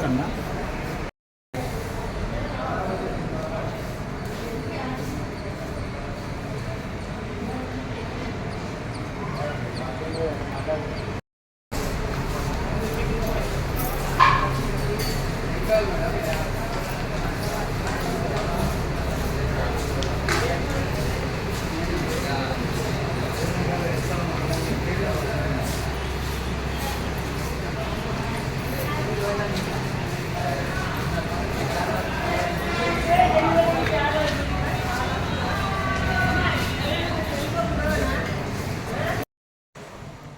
करना।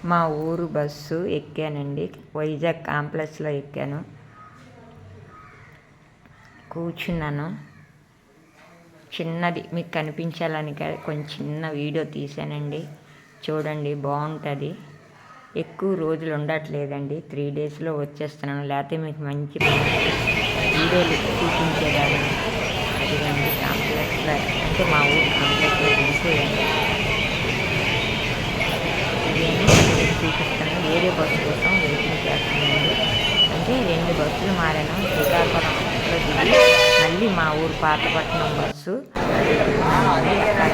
మా ఊరు బస్సు ఎక్కానండి. వైజాగ్ కాంప్లెక్స్లో ఎక్కాను. కూర్చున్నాను. చిన్నది మీకు కనిపించాలని కొంచెం చిన్న వీడియో తీసానండి. చూడండి బాగుంటుంది. ఎక్కువ రోజులు ఉండట్లేదండి. త్రీ డేస్లో వచ్చేస్తున్నాను. లేకపోతే మీకు మంచి వీడియోలు చూపించేదాన్ని. అది కాంప్లెక్స్లో అంటే మా ఊరు కాంప్లెక్స్లో తీసేయండి చూపిస్తాను వేరే బస్సు కోసం వెయిటింగ్ చేస్తున్నాను. అంటే రెండు బస్సులు మారాను. శ్రీకాకుళం దిగి మళ్ళీ మా ఊరు పాతపట్నం బస్సు మళ్ళీ అక్కడ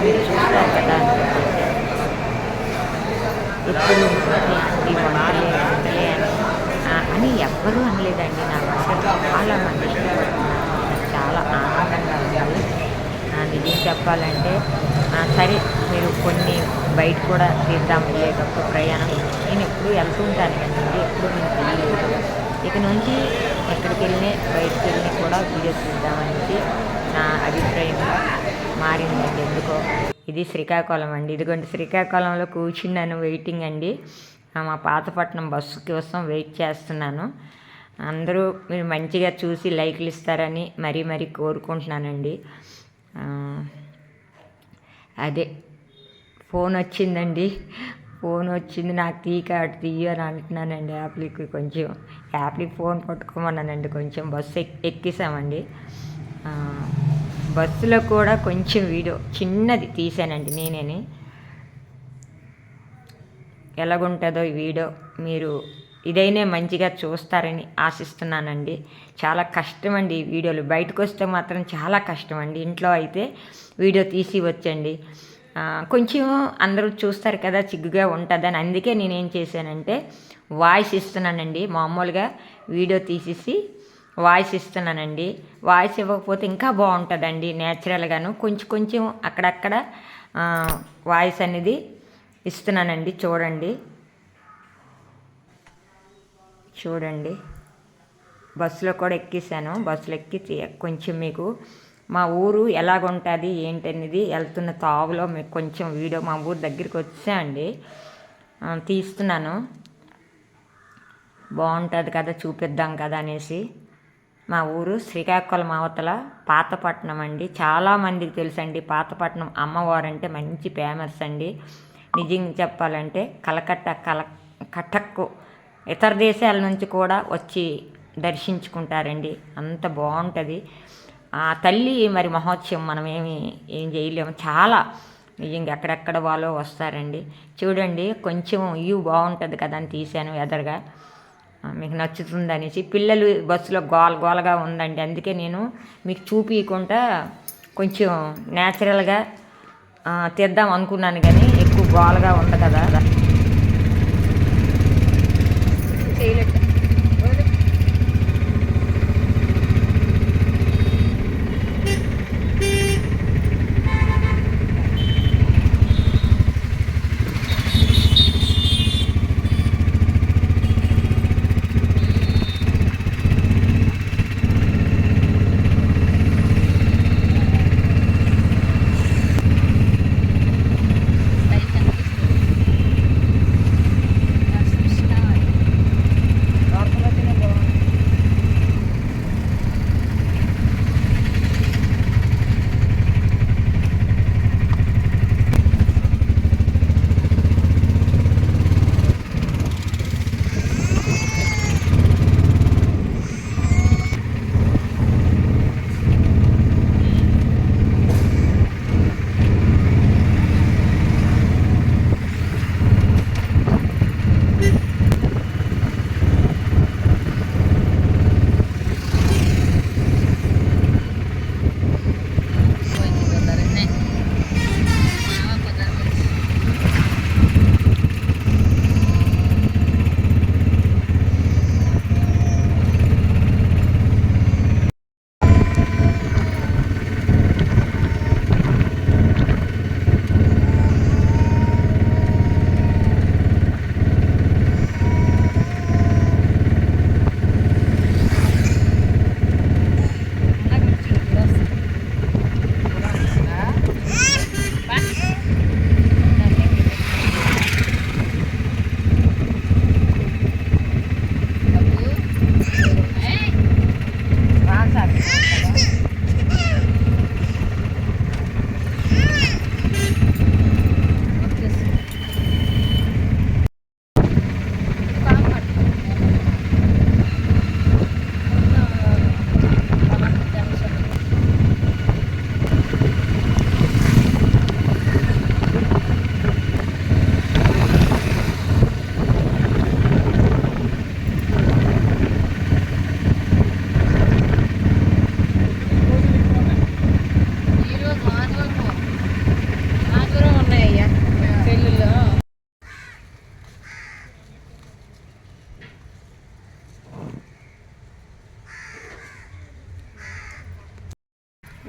మీరు చూస్తారు కదా ఎప్పుడు ఈ వంటలే వంటలే అని ఆ, అని ఎవ్వరూ అనలేదండి నాకు అసలు చాలా మంది చాలా ఆనందంగా ఉంది ఆ, నిజం చెప్పాలంటే సరే మీరు కొన్ని బయట కూడా తీద్దాం వెళ్ళేటప్పుడు ప్రయాణం. నేను ఎప్పుడు వెళ్తూ ఉంటాను కదండి ఎప్పుడు నేను తెలియలేదు ఇక నుంచి ఎక్కడికి వెళ్ళినా బయటకు వెళ్ళినా కూడా వీడియో తీద్దామనేసి నా అభిప్రాయంగా మారిందండి. ఎందుకో? ఇది శ్రీకాకుళం అండి. ఇదిగోండి శ్రీకాకుళంలో కూర్చున్నాను వెయిటింగ్ అండి. మా పాతపట్నం బస్సు కోసం వెయిట్ చేస్తున్నాను. అందరూ మీరు మంచిగా చూసి లైక్లు ఇస్తారని మరీ మరీ కోరుకుంటున్నానండి. అదే. ఫోన్ వచ్చిందండి. ఫోన్ వచ్చింది. నాకు తీ కార్డు తీయ అని అంటున్నానండి యాప్లకి కొంచెం. యాప్లకి ఫోన్ పట్టుకోమన్నానండి కొంచెం. బస్సు ఎక్ ఎక్కేసామండి. బస్సులో కూడా కొంచెం వీడియో చిన్నది తీసానండి నేనేని. ఎలాగుంటుందో ఈ వీడియో మీరు ఇదైనా మంచిగా చూస్తారని ఆశిస్తున్నానండి. చాలా కష్టం అండి ఈ వీడియోలు. బయటకు వస్తే మాత్రం చాలా కష్టం అండి ఇంట్లో అయితే వీడియో తీసి వచ్చండి. కొంచెం అందరూ చూస్తారు కదా చిగ్గుగా ఉంటుందని. అందుకే నేనేం చేశానంటే వాయిస్ ఇస్తున్నానండి. మామూలుగా వీడియో తీసేసి వాయిస్ ఇస్తున్నానండి. వాయిస్ ఇవ్వకపోతే ఇంకా బాగుంటుందండి నేచురల్గాను. కొంచెం కొంచెం అక్కడక్కడ వాయిస్ అనేది ఇస్తున్నానండి. చూడండి. చూడండి. బస్సులో కూడా ఎక్కేసాను బస్సులో ఎక్కి కొంచెం మీకు మా ఊరు ఎలాగుంటుంది ఏంటనేది వెళ్తున్న తావులో మీకు కొంచెం వీడియో మా ఊరు దగ్గరికి వచ్చాయండి తీస్తున్నాను. బాగుంటుంది కదా చూపిద్దాం కదా అనేసి. మా ఊరు శ్రీకాకుళం అవతల పాతపట్నం అండి. చాలామందికి తెలుసండి పాతపట్నం అమ్మవారు అంటే మంచి ఫేమస్ అండి. నిజంగా చెప్పాలంటే కలకట్ట కల కటక్కు ఇతర దేశాల నుంచి కూడా వచ్చి దర్శించుకుంటారండి. అంత బాగుంటుంది. ఆ తల్లి మరి మహోత్సవం మనం ఏమి ఏం చేయలేము. చాలా నిజంగా ఎక్కడెక్కడ వాళ్ళు వస్తారండి. చూడండి కొంచెం వ్యూ బాగుంటుంది కదా అని తీశాను ఎదరగా. మీకు నచ్చుతుంది అనేసి పిల్లలు బస్సులో గోల గోలగా ఉందండి. అందుకే నేను మీకు చూపించకుండా కొంచెం న్యాచురల్గా ఆ, తీద్దాం అనుకున్నాను కానీ ఎక్కువ గోలగా ఉంది కదా. ఈ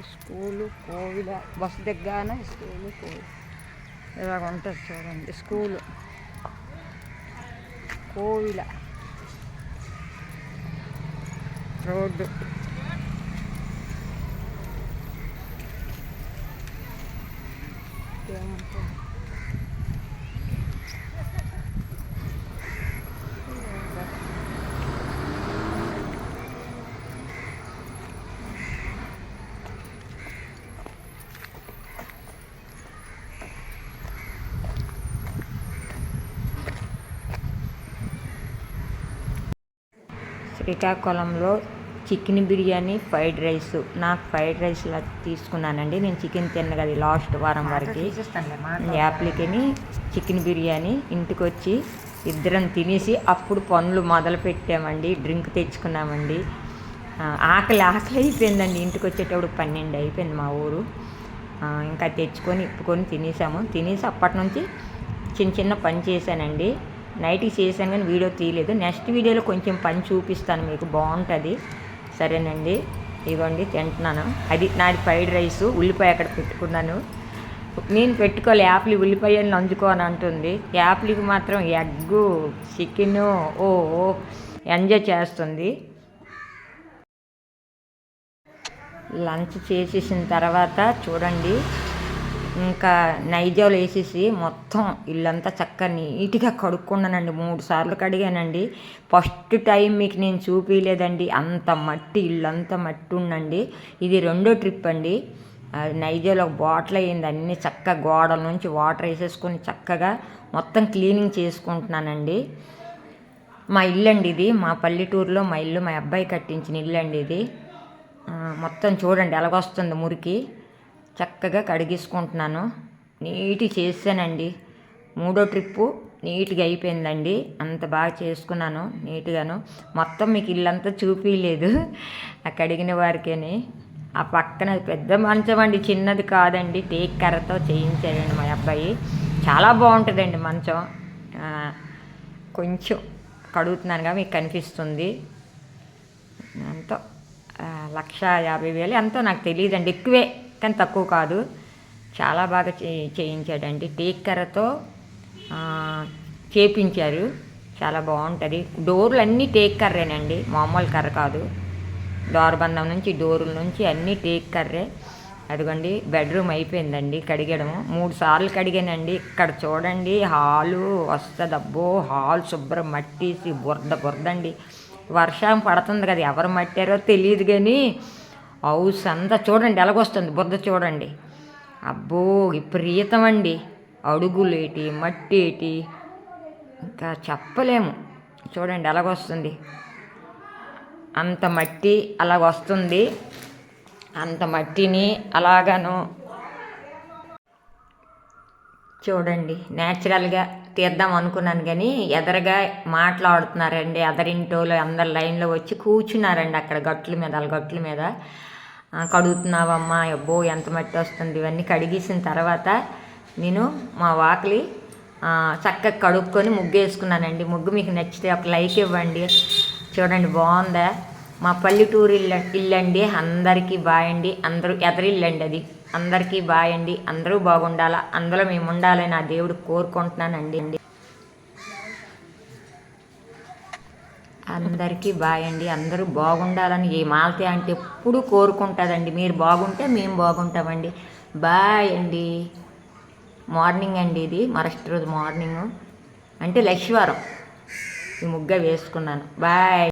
స్కూలు కోవిల బస్ దగ్గర స్కూలు కోవిల ఇలాగ ఉంటుంది చూడండి స్కూలు కోవిల రోడ్డు ఏమంటారు శ్రీకాకుళంలో చికెన్ బిర్యానీ ఫ్రైడ్ రైస్. నాకు ఫ్రైడ్ రైస్ లా తీసుకున్నానండి. నేను చికెన్ తిన్న కదా లాస్ట్ వారం వరకు. యాప్లికని చికెన్ బిర్యానీ ఇంటికి వచ్చి ఇద్దరం తినేసి అప్పుడు పనులు మొదలు పెట్టామండి. డ్రింక్ తెచ్చుకున్నామండి. ఆకలి ఆకలి అయిపోయిందండి. ఇంటికి వచ్చేటప్పుడు పన్నెండు అయిపోయింది మా ఊరు. ఇంకా తెచ్చుకొని ఇప్పుకొని తినేసాము. తినేసి అప్పటి నుంచి చిన్న చిన్న పని చేశానండి. నైట్కి చేశాను కానీ వీడియో తీయలేదు. నెక్స్ట్ వీడియోలో కొంచెం పని చూపిస్తాను మీకు. బాగుంటుంది. సరేనండి. ఇదిగోండి తింటున్నాను. అది నాది ఫ్రైడ్ రైస్. ఉల్లిపాయ అక్కడ పెట్టుకున్నాను. నేను పెట్టుకోవాలి యాప్లీ ఉల్లిపాయలు నంచుకోని అంటుంది. యాప్లీకి మాత్రం ఎగ్గు చికెన్ ఓ ఓ ఎంజాయ్ చేస్తుంది. లంచ్ చేసేసిన తర్వాత చూడండి. ఇంకా నైజాలు వేసేసి మొత్తం ఇల్లంతా చక్కగా నీట్గా కడుక్కున్నానండి. మూడు సార్లు కడిగానండి. ఫస్ట్ టైం మీకు నేను చూపించలేదండి అంత మట్టి ఇల్లంతా మట్టి ఉండండి ఇది రెండో ట్రిప్ అండి. అది ఒక బాటిల్ అయ్యింది. అన్నీ చక్కగా గోడల నుంచి వాటర్ వేసేసుకొని చక్కగా మొత్తం క్లీనింగ్ చేసుకుంటున్నానండి. మా ఇల్లు అండి ఇది. మా పల్లెటూరులో మా ఇల్లు మా అబ్బాయి కట్టించిన ఇల్లు అండి ఇది మొత్తం చూడండి ఎలాగొస్తుంది మురికి. చక్కగా కడిగేసుకుంటున్నాను. నీట్ చేసానండి మూడో ట్రిప్పు నీట్గా అయిపోయిందండి. అంత బాగా చేసుకున్నాను నీట్గాను. మొత్తం మీకు ఇల్లంతా చూపించలేదు ఆ కడిగిన వారికేని. ఆ పక్కన పెద్ద మంచం అండి చిన్నది కాదండి. టేక్ కర్రతో చేయించాడండి మా అబ్బాయి. చాలా బాగుంటుందండి మంచం. కొంచెం కడుగుతున్నానుగా మీకు కనిపిస్తుంది. ఎంతో లక్ష యాభై వేలు ఎంతో నాకు తెలియదండి. ఎక్కువే. కానీ తక్కువ కాదు. చాలా బాగా చే చేయించాడండి. టేక్ కర్రతో చేపించారు. చాలా బాగుంటుంది. డోర్లు అన్నీ టేక్ కర్రేనండి. మామూలు కర్ర కాదు. దోరబంధం నుంచి డోర్ల నుంచి అన్నీ టేక్ కర్రే. అదిగోండి బెడ్రూమ్ అయిపోయిందండి కడిగడము మూడు సార్లు కడిగానండి. ఇక్కడ చూడండి హాలు వస్తుంది అబ్బో హాల్ శుభ్రం మట్టేసి బురద బురదండి. వర్షం పడుతుంది కదా ఎవరు మట్టారో తెలియదు కానీ హౌస్ అంతా చూడండి ఎలాగొస్తుంది? బురద చూడండి. అబ్బో విపరీతం అండి అడుగులేటి మట్టి ఏటి ఇంకా చెప్పలేము. చూడండి ఎలాగొస్తుంది? అంత మట్టి అలాగ వస్తుంది అంత మట్టిని అలాగను. చూడండి న్యాచురల్గా తీద్దాం అనుకున్నాను కానీ ఎదరగా మాట్లాడుతున్నారండి. ఎదరింటోళ్ళు అందరు లైన్లో వచ్చి కూర్చున్నారండి అక్కడ గట్ల మీద వాళ్ళ గట్ల మీద. కడుగుతున్నావమ్మా అబ్బో ఎంత మట్టి వస్తుంది? ఇవన్నీ కడిగేసిన తర్వాత నేను మా వాకిలి చక్కగా కడుక్కొని ముగ్గు వేసుకున్నానండి ముగ్గు మీకు నచ్చితే ఒక లైక్ ఇవ్వండి. చూడండి బాగుందా? మా పల్లెటూరు ఇల్లు ఇల్లండి. అందరికీ బాయండి. అందరూ ఎదరిల్లండి అది. అందరికీ బాయండి. అందరూ బాగుండాలా? అందులో మేము ఉండాలని నా దేవుడు కోరుకుంటున్నానండి. అందరికీ బాయ్ అండి. అందరూ బాగుండాలని ఏ మాలతే అంటే ఎప్పుడు కోరుకుంటుందండి. మీరు బాగుంటే మేము బాగుంటామండి. బాయ్ అండి. మార్నింగ్ అండి ఇది. మరస్ట్ రోజు మార్నింగ్. అంటే లక్ష్వారం. ఈ ముగ్గ వేసుకున్నాను. బాయ్.